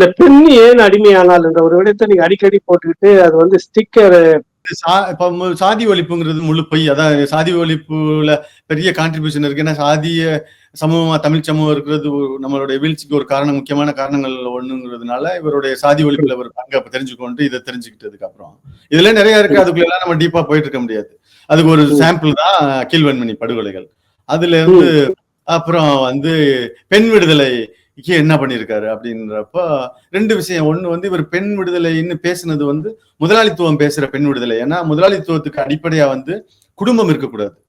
இந்த பெண் ஏன் அடிமையானால் என்ற ஒரு விடத்தை நீங்க அடிக்கடி போட்டுக்கிட்டு அது வந்து ஸ்டிக்கர் இப்ப சாதி ஒழிப்புங்கிறது முழு பொய். அதான் சாதி ஒழிப்புல பெரிய கான்ட்ரிபியூஷன் இருக்கு. ஏன்னா சாதிய சமூகமா தமிழ் சமூகம் இருக்கிறது நம்மளுடைய வீழ்ச்சிக்கு ஒரு காரணம் முக்கியமான காரணங்கள் ஒண்ணுங்கிறதுனால இவருடைய சாதி ஒழிப்புல ஒரு பங்கு அப்ப தெரிஞ்சுக்கொண்டு இதை தெரிஞ்சுக்கிட்டதுக்கு அப்புறம். இதுல நிறைய இருக்கு. அதுக்குள்ள எல்லாம் நம்ம டீப்பா போயிட்டு இருக்க முடியாது. அதுக்கு ஒரு சாம்பிள் தான் கீழ்வன்மணி படுகொலைகள். அதுல இருந்து அப்புறம் வந்து பெண் விடுதலைக்கு என்ன பண்ணியிருக்காரு அப்படின்றப்ப ரெண்டு விஷயம். ஒண்ணு வந்து இவர் பெண் விடுதலைன்னு பேசுனது வந்து முதலாளித்துவம் பேசுற பெண் விடுதலை. ஏன்னா முதலாளித்துவத்துக்கு அடிப்படையா வந்து குடும்பம் இருக்கக்கூடாது.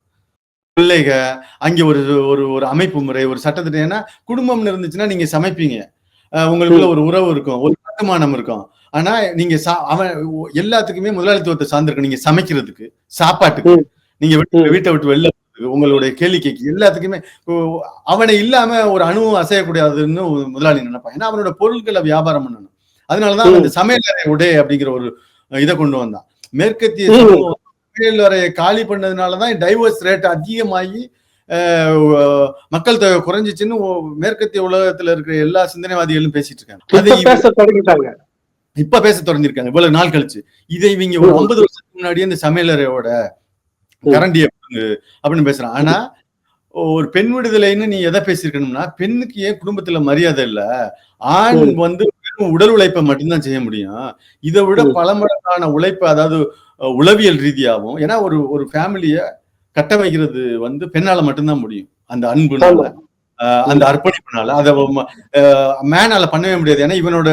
பிள்ளைக அங்க ஒரு ஒரு ஒரு அமைப்பு முறை ஒரு சட்டத்திட்டம் ஏன்னா குடும்பம்னு இருந்துச்சுன்னா நீங்க சமைப்பீங்க. உங்களுக்குள்ள ஒரு உறவு இருக்கும் ஒரு கட்டுமானம் இருக்கும். ஆனா நீங்க அவன் எல்லாத்துக்குமே முதலாளித்துவத்தை சார்ந்திருக்கு நீங்க சமைக்கிறதுக்கு சாப்பாட்டுக்கு. நீங்க வீட்டு-. வீட்டை விட்டு வெளில உங்களுடைய கேளிக்கைக்கு எல்லாத்துக்குமே அவனை இல்லாம ஒரு அணுவும் அசையக்கூடாதுன்னு முதலாளி நினைப்பான். ஏன்னா அவனோட பொருட்களை வியாபாரம் பண்ணணும். அதனாலதான் அவன் இந்த சமையலறை உடை அப்படிங்கிற ஒரு இதை கொண்டு வந்தான். மேற்கத்திய சமையலறையை காலி பண்ணதுனாலதான் டைவர்ஸ் ரேட் அதிகமாகி மக்கள் தொகை குறைஞ்சிச்சுன்னு மேற்கத்திய உலகத்துல இருக்கிற எல்லா சிந்தனைவாதிகளும் பேசிட்டு இருக்காங்க. இப்ப பேச தொடங்கிருக்காங்க இவ்வளவு நாள் கழிச்சு. இதை இவங்க ஒரு. ஐம்பது வருஷத்துக்கு முன்னாடியே இந்த சமையலறையோட. கரண்டிய அப்படின்னு பேசுறான். ஆனா ஒரு பெண் விடுதலைன்னு நீ எதை பேசியிருக்கணும்னா பெண்ணுக்கு ஏன் குடும்பத்துல மரியாதை இல்ல? ஆண். வந்து உடல் உழைப்பை மட்டும்தான் செய்ய முடியும். இதை விட. பல மடங்கான உழைப்பு அதாவது உளவியல் ரீதியாகவும் ஏன்னா ஒரு ஒரு ஃபேமிலிய கட்டமைக்கிறது வந்து பெண்ணால மட்டும்தான் முடியும். அந்த அன்புனால அந்த அர்ப்பணிப்புனால. அதை மேனால பண்ணவே முடியாது. ஏன்னா இவனோட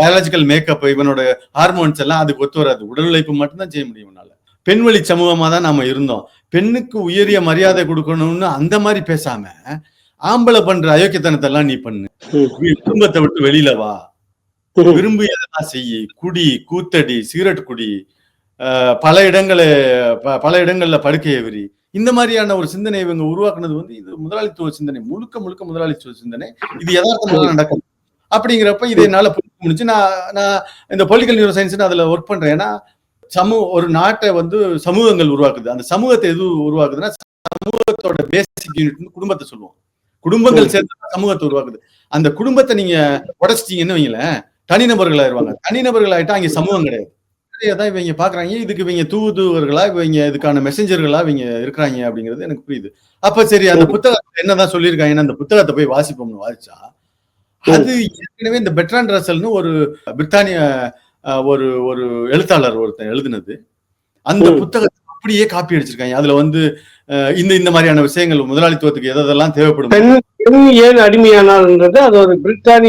பயாலஜிக்கல் மேக்கப் இவனோட ஹார்மோன்ஸ் எல்லாம் அதுக்கு ஒத்து வராது. உடல் உழைப்பு மட்டும்தான் செய்ய முடியும் இவனால. பெண் வழி சமூகமா தான் நாம இருந்தோம். பெண்ணுக்கு உயரிய மரியாதை கொடுக்கணும்னு அந்த மாதிரி பேசாம ஆம்பளை பண்ற அயோக்கியத்தனத்தை எல்லாம் நீ பண்ணு. குடும்பத்தை விட்டு வெளியில வா. விரும்பியதெல்லாம் செய்யி. குடி கூத்தடி சிகரெட் குடி பல இடங்களை ப- பல இடங்கள்ல படுக்கை எவரி இந்த மாதிரியான ஒரு சிந்தனை இவங்க உருவாக்குனது வந்து இது முதலாளித்துவ சிந்தனை முழுக்க முழுக்க முதலாளித்துவ சிந்தனை. இது யதார்த்தமா நடக்கும். அப்படிங்கிறப்ப இதை என்னால புரிஞ்சு முடிஞ்சு நான் நான் இந்த பொலிட்டிக்கல் நியூரோ சயின்ஸ் அதுல ஒர்க் பண்றேன். ஏன்னா சமூக ஒரு நாட்டை வந்து சமூகங்கள் உருவாக்குது. அந்த சமூகத்தை எது உருவாக்குதுன்னா சமூகத்தோட பேசிக் யூனிட் குடும்பத்தை சொல்லுவோம். குடும்பங்கள் சேர்ந்து சமூகத்தை உருவாக்குது. அந்த குடும்பத்தை நீங்க உடைச்சிட்டீங்கன்னு வைங்களேன் தனிநபர்கள் ஆயிருவாங்க. தனிநபர்கள் ஆயிட்டா அங்க சமூகம் கிடையாது. தான் இவங்க பாக்குறாங்க. இதுக்கு இவங்க தூதுவர்களா இவங்க இதுக்கான மெசஞ்சர்களா இவங்க இருக்கிறாங்க அப்படிங்கிறது எனக்கு புரியுது. அப்ப சரி அந்த புத்தகத்தை என்னதான் சொல்லியிருக்காங்கன்னா அந்த புத்தகத்தை போய் வாசிப்போம்னு வாசிச்சா அது ஏற்கனவே இந்த பெட்ரான் ரசல்னு ஒரு பிரித்தானிய ஒரு ஒரு எழுத்தாளர் ஒருத்தன் எழுதினது. அந்த. புத்தகத்தை அப்படியே காப்பி அடிச்சிருக்காங்க. அதுல வந்து இந்த இந்த மாதிரியான விஷயங்கள் முதலாளித்துவத்துக்கு எதெல்லாம் தேவைப்படும். பெண் ஏன் அடிமையானால்ன்றது அது ஒரு பிரிட்டானிய